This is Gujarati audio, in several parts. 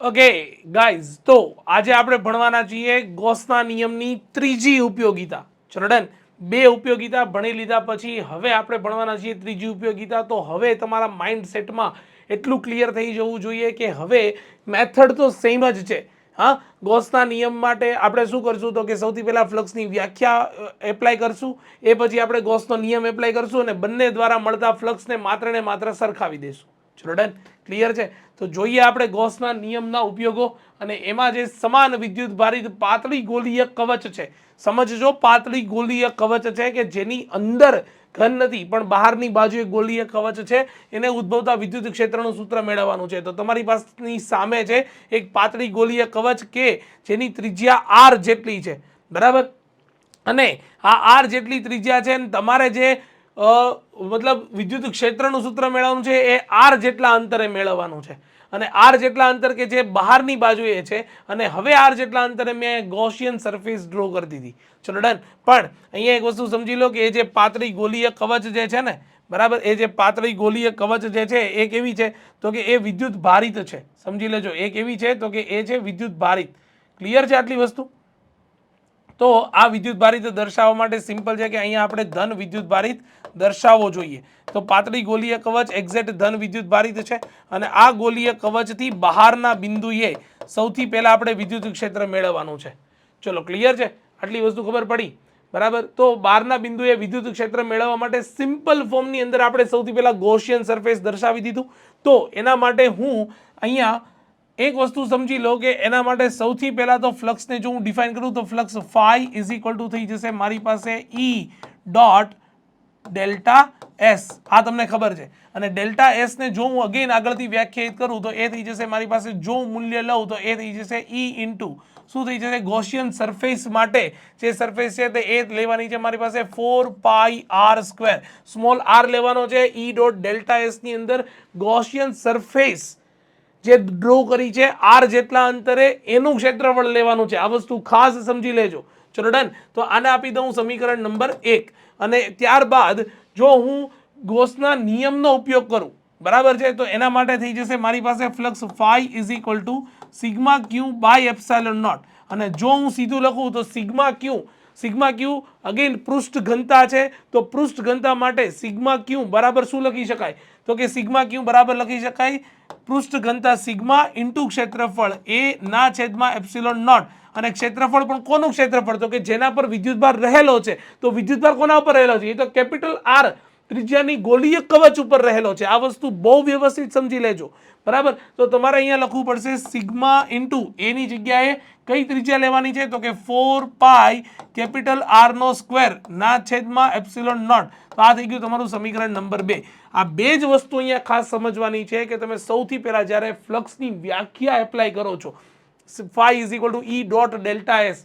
ઓકે ગાઈઝ તો આજે આપણે ભણવાના છીએ ગોસના નિયમની ત્રીજી ઉપયોગિતા. ચરડન, બે ઉપયોગિતા ભણી લીધા પછી હવે આપણે ભણવાના છીએ ત્રીજી ઉપયોગિતા. તો હવે તમારા માઇન્ડ સેટમાં એટલું ક્લિયર થઈ જવું જોઈએ કે હવે મેથડ તો સેમ જ છે. હા, ગોસના નિયમ માટે આપણે શું કરશું તો કે સૌથી પહેલાં ફ્લક્સની વ્યાખ્યા એપ્લાય કરશું. એ પછી આપણે ગોસનો નિયમ એપ્લાય કરશું અને બંને દ્વારા મળતા ફ્લક્સને માત્ર ને માત્ર સરખાવી દઈશું ચલો ક્લિયર છે? તો જોઈએ આપણે ગોસના નિયમના ઉપયોગો અને એમાં જે સમાન વિદ્યુત ભારિત પાતળી ગોલીય કવચ છે. સમજજો, પાતળી ગોલીય કવચ છે કે જેની અંદર ઘન નથી, પણ બહારની બાજુએ ગોલીય કવચ છે, એને ઉદ્ભવતા વિદ્યુત ક્ષેત્રનું સૂત્ર મેળવવાનું છે. તો તમારી પાસની સામે છે એક પાતળી ગોલીય કવચ કે જેની ત્રિજ્યા આર જેટલી છે. બરાબર? અને આ આર જેટલી ત્રિજ્યા છે તમારે જે મતલબ વિદ્યુત ક્ષેત્રનું સૂત્ર મેળવવાનું છે, એ આર જેટલા અંતરે મેળવવાનું છે. અને આર જેટલા અંતર કે જે બહારની બાજુએ છે, અને હવે આર જેટલા અંતરે મેં ગોશિયન સરફેસ ડ્રો કરી દીધી. ચલો ડન પણ અહીંયા એક વસ્તુ સમજી લો કે એ જે પાતળી ગોલીય કવચ જે છે ને, બરાબર? એ જે પાતળી ગોલીય કવચ જે છે, એ કેવી છે? તો કે એ વિદ્યુત ભારિત છે. સમજી લેજો, એ કેવી છે? તો કે એ છે વિદ્યુત ભારિત. ક્લિયર છે આટલી વસ્તુ? તો આ વિદ્યુત ભારિત દર્શાવવા માટે સિમ્પલ છે કે અહીંયા આપણે ધન વિદ્યુત ભારિત દર્શાવવો જોઈએ. તો પાતળી ગોલીય કવચ એક્ઝેક્ટ ધન વિદ્યુત ભારિત છે અને આ ગોલીય કવચથી બહારના બિંદુએ સૌથી પહેલાં આપણે વિદ્યુત ક્ષેત્ર મેળવવાનું છે. ચલો ક્લિયર છે? આટલી વસ્તુ ખબર પડી? બરાબર? તો બહારના બિંદુએ વિદ્યુત ક્ષેત્ર મેળવવા માટે સિમ્પલ ફોર્મની અંદર આપણે સૌથી પહેલાં ગોશિયન સરફેસ દર્શાવી દીધું. તો એના માટે હું અહીંયા એક વસ્તુ સમજી લો કે એના માટે સૌથી પહેલા તો ફ્લક્સને જો હું ડિફાઇન કરું તો flux phi is equal to થઈ જશે મારી પાસે ઈ ડોટ ડેલ્ટા એસ આ તમને ખબર છે. અને ડેલ્ટા એસને જો હું અગેન આગળથી વ્યાખ્યાયિત કરું તો એ થઈ જશે મારી પાસે જો મૂલ્ય લઉં તો એ થઈ જશે ઈ ઇન્ટુ શું થઈ જશે? ગોશિયન સરફેસ માટે જે સરફેસ છે તે એ લેવાની છે મારી પાસે four pi R square small R લેવાનો છે ઈ ડોટ ડેલ્ટા એસની અંદર ગોશિયન સરફેસ જે ડ્રો કરી છે આર જેટલા અંતરે એનું ક્ષેત્રફળ લેવાનું છે. આ વસ્તુ ખાસ સમજી લેજો. ચલો ડન તો આને આપી દઉં સમીકરણ નંબર એક. અને ત્યારબાદ જો હું ગોસના નિયમનો ઉપયોગ કરું, બરાબર છે? તો એના માટે થઈ જશે મારી પાસે flux phi is equal to sigma Q by epsilon naught અને જો હું સીધું લખું તો sigma Q sigma Q again પૃષ્ઠ ઘનતા છે. તો પૃષ્ઠ ઘનતા માટે સિગ્મા ક્યુ બરાબર શું લખી શકાય? તો કે સિગ્મા ક્યુ બરાબર લખી શકાય? પૃષ્ઠ ઘનતા સિગ્મા ઇન્ટુ ક્ષેત્રફળ એ ના છેદમાં એપ્સિલોન નોટ. અને ક્ષેત્રફળ પણ કોનું ક્ષેત્રફળ? તો કે જેના પર વિદ્યુતભાર રહેલો છે. તો વિદ્યુતભાર કોના ઉપર રહેલો છે? એ તો કેપિટલ આર ત્રિજ્યાની ગોલીય કવચ ઉપર રહેલો છે. આ વસ્તુ બહુ વ્યવસ્થિત સમજી લેજો. બરાબર? તો તમારે અહીંયા લખવું પડશે સિગ્મા ઇન્ટુ એની જગ્યાએ કઈ ત્રિજ્યા લેવાની છે? તો કે ફોર પાઈ કેપિટલ આર નો સ્ક્વેર ના છેદમાં એપ્સિલોન નોટ. તો આ થઈ ગયું તમારું સમીકરણ નંબર બે. આ બે જ વસ્તુ અહીંયા ખાસ સમજવાની છે કે તમે સૌથી પહેલાં જ્યારે ફ્લક્સની વ્યાખ્યા એપ્લાય કરો છો, phi is equal to E dot delta S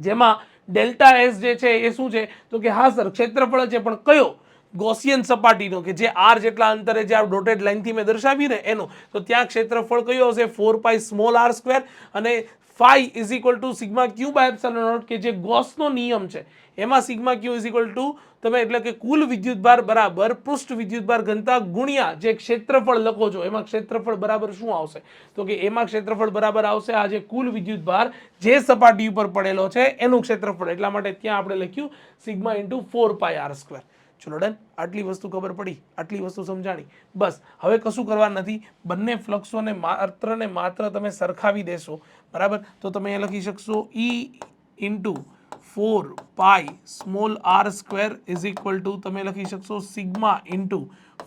જેમાં ડેલ્ટા એસ જે છે એ શું છે? તો કે હા સર, ક્ષેત્રફળ છે, પણ કયો? ગોસિયન સપાટીનો, કે જે આર જેટલા અંતરે જે આ ડોટેડ લાઇનથી મેં દર્શાવી ને એનો, તો ત્યાં ક્ષેત્રફળ કયો હશે? Four pi small R square અને phi is equal to sigma Q by epsilon naught કે જે ગોસનો નિયમ છે. એમાં sigma Q is equal to તમે એટલે કે કુલ વિદ્યુતભાર બરાબર, પૃષ્ઠ વિદ્યુતભાર ઘનતા ગુણ્યા જે ક્ષેત્રફળ લખો છો, એમાં ક્ષેત્રફળ બરાબર શું આવશે? તો કે એમાં ક્ષેત્રફળ બરાબર આવશે આ જે કુલ વિદ્યુતભાર જે સપાટી ઉપર પડેલો છે, એનું ક્ષેત્રફળ. એટલા માટે ત્યાં આપણે લખ્યું sigma into four pi R square ચલો ડન આટલી વસ્તુ ખબર પડી? આટલી વસ્તુ સમજાણી? બસ, હવે કશું કરવા નથી. બંને ફ્લક્સોને માત્ર ને માત્ર તમે સરખાવી દેશો, બરાબર? તો તમે અહીંયા લખી શકશો E into four pi small R square is equal to તમે લખી શકશો sigma into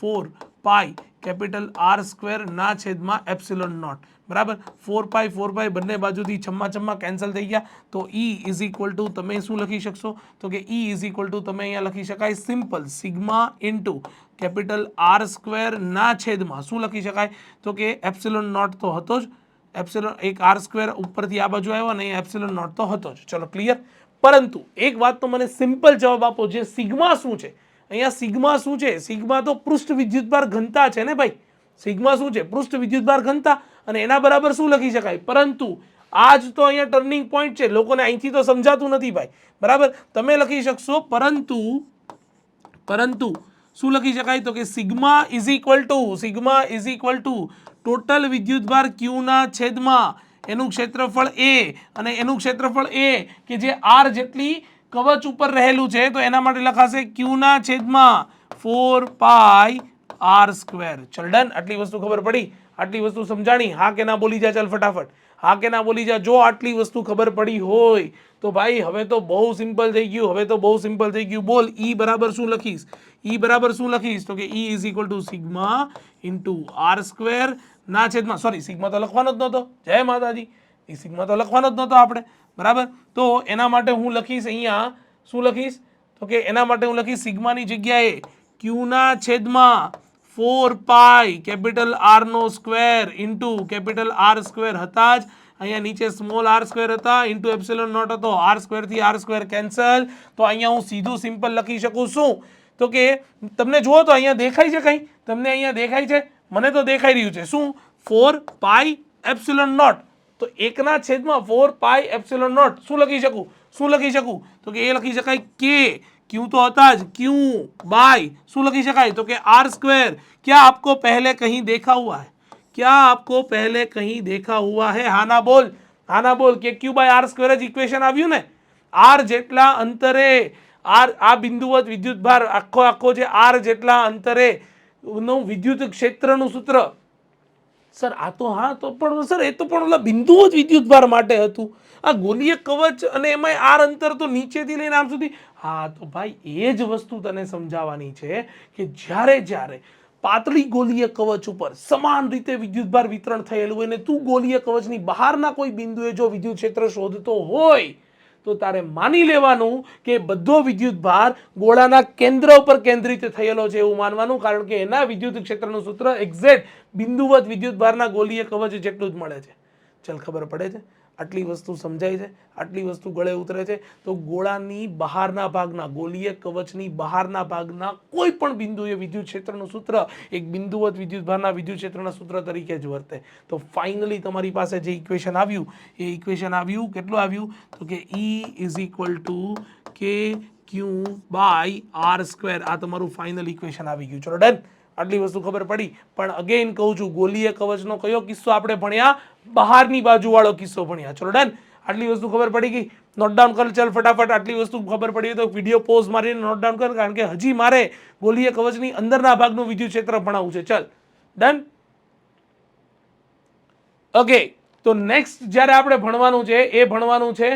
four pi capital R square ના છેદમાં એપ્સિલોન નોટ. બરાબર? ફોર પાય ફોર પાય બંને બાજુથી છમ્મા છમ્મા કેન્સલ થઈ ગયા. તો ઈ ઇઝ ઇક્વલ ટુ તમે શું લખી શકશો? તો કે ઈ ઇઝ ઇક્વલ ટુ તમે અહીંયા લખી શકાય simple sigma into capital R square ના છેદમાં. શું લખી શકાય? તો કે એપ્સિલોન નોટ તો હતો જ. એપ્સિલોન એક આર સ્ક્વેર ઉપરથી આ બાજુ આવ્યો અને એપ્સિલોન નોટ તો હતો જ. ચલો, ક્લિયર? પરંતુ એક વાત તો મને સિમ્પલ જવાબ આપો જે સિગ્મા શું છે? અહીંયા સિગ્મા શું છે? સિગ્મા તો પૃષ્ઠ વિદ્યુતભાર ઘનતા છે ને ભાઈ? સિગ્મા શું છે? પૃષ્ઠ વિદ્યુતભાર ઘનતા. અને એના બરાબર શું લખી શકાય? પરંતુ આ જ તો અહીંયા ટર્નિંગ પોઈન્ટ છે. લોકોને અહીંથી તો સમજાતું નથી ભાઈ. બરાબર? તમે લખી શકશો, પરંતુ પરંતુ શું લખી શકાય? તો કે sigma is equal to sigma is equal to total વિદ્યુતભાર ક્યુના છેદમાં એનું ક્ષેત્રફળ એ અને એનું ક્ષેત્રફળ એ કે જે આર જેટલી કવચ ઉપર રહેલું છે, તો એના માટે લખાશે ક્યુના છેદમાં ફોર પાય આર સ્ક્વેર. ચલ ડન. આટલી વસ્તુ ખબર પડી. આટલી વસ્તુ સમજાણી. હા કે ના બોલી જા, ચાલ ફટાફટ. હા કે ના બોલી જા, જો આટલી વસ્તુ ખબર પડી હોય, તો ભાઈ હવે તો બહુ સિમ્પલ થઈ ગયું. હવે તો બહુ સિમ્પલ થઈ ગયું. બોલ, ઈ બરાબર શું લખીશ? ઈ બરાબર શું લખીશ? તો કે E is equal to sigma into R square ના છેદમાં. સોરી સિગ્મા તો લખવાનો જ નહોતો. જય માતાજી. એ સિગ્મા તો લખવાનો જ નહોતો આપણે. બરાબર? તો એના માટે હું લખીશ અહીંયા. શું લખીશ? તો કે એના માટે હું લખીશ સિગ્માની જગ્યાએ ક્યુના છેદમાં ફોર પાઈ કેપિટલ આર નો square into capital R square હતા જ. અહીંયા નીચે સ્મોલ આર સ્ક્વેર હતા ઇન્ટુ એપ્સિલોન નોટ હતો. આર સ્ક્વેરથી આર સ્ક્વેર કેન્સલ તો અહીંયા હું સીધું સિમ્પલ લખી શકું શું તો કે તમને જુઓ તો અહીંયા દેખાય છે કંઈ? તમને અહીંયા દેખાય છે? મને તો દેખાઈ રહ્યું છે. શું? ફોર પાઈ એપ્સિલોન નોટ તો એકના છેદમાં ફોર પાય એપ્સિલોન નોટ. શું લખી શકું? શું લખી શકું? તો કે એ લખી શકાય કે. ક્યુ તો હતા જ. ક્યુ બાય શું લખી શકાય? તો કે આર સ્ક્વેર ક્યાં આપકો પહેલે કહીં દેખા હુઆ હૈ? ક્યાં આપકો પહેલે કહીં દેખા હુઆ હૈ? હાના બોલ. હાના બોલ કે ક્યુ બાય આર સ્ક્વેર જ ઇક્વેશન આવ્યું ને? આર જેટલા અંતરે આર આ બિંદુવત વિદ્યુત ભાર આખો આખો જે આર જેટલા અંતરે નું વિદ્યુત ક્ષેત્રનું સૂત્ર સર, આ તો હા, તો પણ સર, એ તો પણ ઓલા બિંદુઓ જ વિદ્યુતભાર માટે હતું. આ ગોલીય કવચ અને એમાં આર અંતર તો નીચેથી લઈને આમ સુધી. હા, તો ભાઈ, એ જ વસ્તુ તને સમજાવવાની છે કે જ્યારે જ્યારે પાતળી ગોલીય કવચ ઉપર સમાન રીતે વિદ્યુતભાર વિતરણ થયેલું હોય ને તું ગોલીય કવચની બહારના કોઈ બિંદુએ જો વિદ્યુત ક્ષેત્ર શોધતો હોય તો તારે માની લેવાનું કે બધો વિદ્યુત ભાર ગોળાના કેન્દ્ર ઉપર કેન્દ્રિત થયેલો છે એવું માનવાનું, કારણ કે એના વિદ્યુત ક્ષેત્રનું સૂત્ર એક્ઝેક્ટ બિંદુવત વિદ્યુત ભારના ગોલીય કવચ જેટલું જ મળે છે. ચલ ખબર પડે છે? આટલી વસ્તુ સમજાય છે, આટલી વસ્તુ ગળે ઉતરે છે, તો ગોળાની બહારના ભાગના ગોલીય કવચની બહારના ભાગના કોઈ પણ બિંદુએ વિદ્યુત ક્ષેત્રનું સૂત્ર, એક બિંદુવત વિદ્યુત ભારના વિદ્યુત ક્ષેત્રના સૂત્ર તરીકે જ વર્તે. તો ફાઇનલી તમારી પાસે જે ઇક્વેશન આવ્યું, એ ઇક્વેશન આવ્યું, કેટલું આવ્યું? તો કે E is equal to K Q by R square આ તમારું ફાઇનલ ઇક્વેશન આવી ગયું. ચલો ડન આટલી વસ્તુ ખબર પડી. પણ અગેન કહું છું ગોલીય કવચનો કયો કિસ્સો આપણે ભણ્યા? બહારની બાજુવાળો કિસ્સો ભણ્યા. ચલો ડન આટલી વસ્તુ ખબર પડી ગઈ. નોટ ડાઉન કર, ચાલ ફટાફટ આટલી વસ્તુ ખબર પડી તો વીડિયો પોઝ મારીને નોટ ડાઉન કર, કારણ કે હજી મારે ગોલીય કવચની અંદરના ભાગનું વિદ્યુત ક્ષેત્ર ભણાવવું છે. ચલ. ડન ઓકે તો નેક્સ્ટ જ્યારે આપણે ભણવાનું છે, એ ભણવાનું છે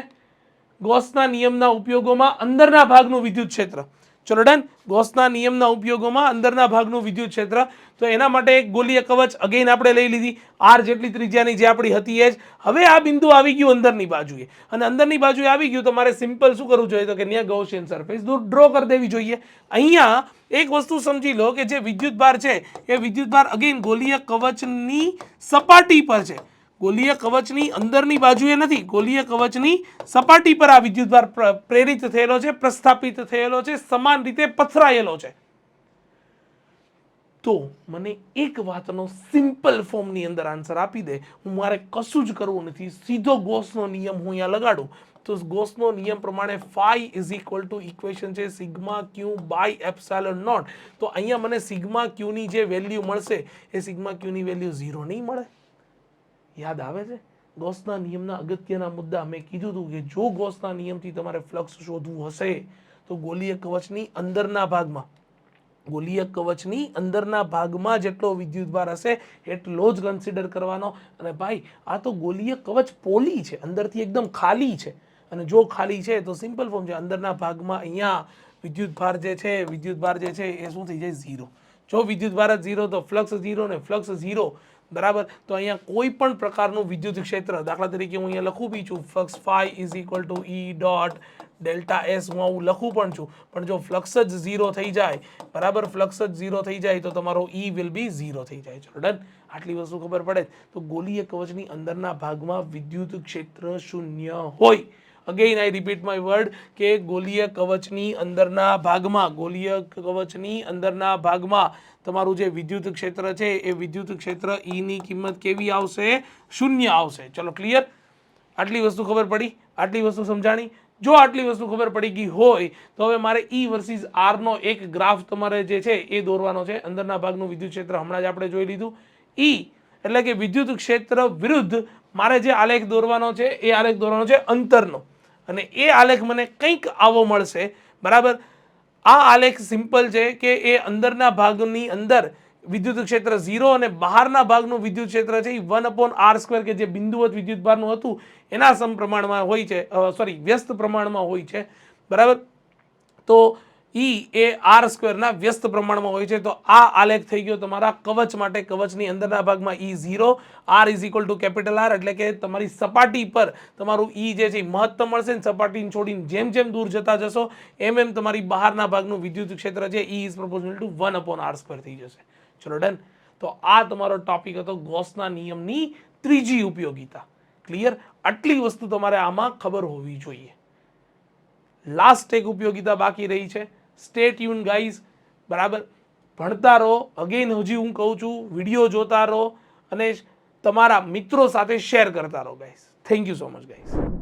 ગોસના નિયમના ઉપયોગોમાં અંદરના ભાગનું વિદ્યુત ક્ષેત્ર ચલો ડન ગોસના નિયમના ઉપયોગોમાં અંદરના ભાગનું વિદ્યુત ક્ષેત્ર તો એના માટે એક ગોલીય કવચ અગેન આપણે લઈ લીધી. આર જેટલી ત્રિજ્યાની જે આપણી હતી એ જ. હવે આ બિંદુ આવી ગયું અંદરની બાજુએ. અને અંદરની બાજુએ આવી ગયું તો મારે સિમ્પલ શું કરવું જોઈએ? તો કે ત્યાં ગૌશિયન સરફેસ દૂર ડ્રો કરી દેવી જોઈએ. અહીંયા એક વસ્તુ સમજી લો કે જે વિદ્યુતભાર છે, એ વિદ્યુતભાર અગેન ગોલીય કવચની સપાટી પર છે. ગોલીય કવચની અંદરની બાજુએ નથી, ગોલીય કવચની સપાટી પર આ વિદ્યુતભાર પ્ર- પ્રેરિત થયેલો છે, પ્રસ્થાપિત થયેલો છે, સમાન રીતે પથરાયેલો છે. તો મને એક વાતનો સિમ્પલ ફોર્મની અંદર આન્સર આપી દે. હું મારે કશું જ કરવું નથી. સીધો ગોસનો નિયમ હું અહીંયા લગાડું. તો ગોસનો નિયમ પ્રમાણે phi is equal to equation છે sigma Q by epsilon naught તો અહીંયા મને સિગ્મા ક્યુની જે વેલ્યુ મળશે, એ સિગ્મા ક્યુની વેલ્યુ ઝીરો નહીં મળે. યાદ આવે છે? ગોસના નિયમના અગત્યના મુદ્દા મેં કીધું હતું કે જો ગોસના નિયમથી તમારે ફ્લક્સ શોધવું હશે, તો ગોલીય કવચની અંદરના ભાગમાં, ગોલીય કવચની અંદરના ભાગમાં જેટલો વિદ્યુતભાર હશે, એટલો જ કન્સિડર કરવાનો. અને ભાઈ, આ તો ગોલીય કવચ પોલી છે, અંદરથી એકદમ ખાલી છે. અને જો ખાલી છે, તો સિમ્પલ ફોર્મ છે. અંદરના ભાગમાં અહીંયા વિદ્યુતભાર જે છે વિદ્યુતભાર જે છે, એ શું થઈ જાય? ઝીરો જો વિદ્યુતભાર જ ઝીરો તો ફ્લક્સ ઝીરો ને ફ્લક્સ ઝીરો બરાબર? તો અહીંયા કોઈ પણ પ્રકારનું વિદ્યુત ક્ષેત્ર, દાખલા તરીકે હું અહીંયા લખું બી છું flux phi is equal to E dot delta S હું આવું લખું પણ છું. પણ જો ફ્લક્સ જ ઝીરો થઈ જાય, બરાબર? ફ્લક્સ જ ઝીરો થઈ જાય, તો તમારો ઈ વિલ બી ઝીરો થઈ જાય. ચલો ડન આટલી વસ્તુ ખબર પડે તો ગોલીય કવચની અંદરના ભાગમાં વિદ્યુત ક્ષેત્ર શૂન્ય હોય. Again I repeat my word કે ગોલીય કવચની અંદરના ભાગમાં, ગોલીય કવચની અંદરના ભાગમાં તમારું જે વિદ્યુત ક્ષેત્ર છે, એ વિદ્યુત ક્ષેત્ર ઈની કિંમત કેવી આવશે? શૂન્ય આવશે. ચલો ક્લિયર આટલી વસ્તુ ખબર પડી? આટલી વસ્તુ સમજાણી? જો આટલી વસ્તુ ખબર પડી ગઈ હોય, તો હવે મારે ઈ વર્સિસ આરનો એક ગ્રાફ તમારે જે છે, એ દોરવાનો છે. અંદરના ભાગનું વિદ્યુત ક્ષેત્ર હમણાં જ આપણે જોઈ લીધું. ઈ એટલે કે વિદ્યુત ક્ષેત્ર વિરુદ્ધ મારે જે આલેખ દોરવાનો છે, એ આલેખ દોરવાનો છે અંતરનો. અને એ આલેખ મને કંઈક આવો મળશે. બરાબર? આ આલેખ સિમ્પલ છે કે એ અંદરના ભાગની અંદર વિદ્યુત ક્ષેત્ર ઝીરો અને બહારના ભાગનું વિદ્યુત ક્ષેત્ર છે, એ વન અપોન આર સ્ક્વેર કે જે બિંદુવત વિદ્યુત ભારનું હતું, એના સમપ્રમાણમાં હોય છે સોરી વ્યસ્ત પ્રમાણમાં હોય છે. બરાબર? તો ઈ એ આર સ્ક્વેરના વ્યસ્ત પ્રમાણમાં હોય છે. તો આ આલેખ થઈ ગયો તમારા કવચ માટે. કવચની અંદરના ભાગમાં E zero. R is equal to capital R એટલે કે તમારી સપાટી પર તમારું ઈ જે છે મહત્તમ મળશે ને સપાટીને છોડીને જેમ જેમ દૂર જતા જશો, એમ એમ તમારી બહારના ભાગનું વિદ્યુત ક્ષેત્ર છે E is proportional to one upon R square થઈ જશે. ચલો ડન. તો આ તમારો ટોપિક હતો ગોસના નિયમની ત્રીજી ઉપયોગિતા. ક્લિયર આટલી વસ્તુ તમારે આમાં ખબર હોવી જોઈએ. લાસ્ટ એક ઉપયોગિતા બાકી રહી છે. સ્ટે ટ્યુન ગાઈઝ બરાબર? ભણતા રહો. અગેન હજી હું કહું છું વીડિયો જોતા રહો અને તમારા મિત્રો સાથે શેર કરતા રહો guys thank you so much guys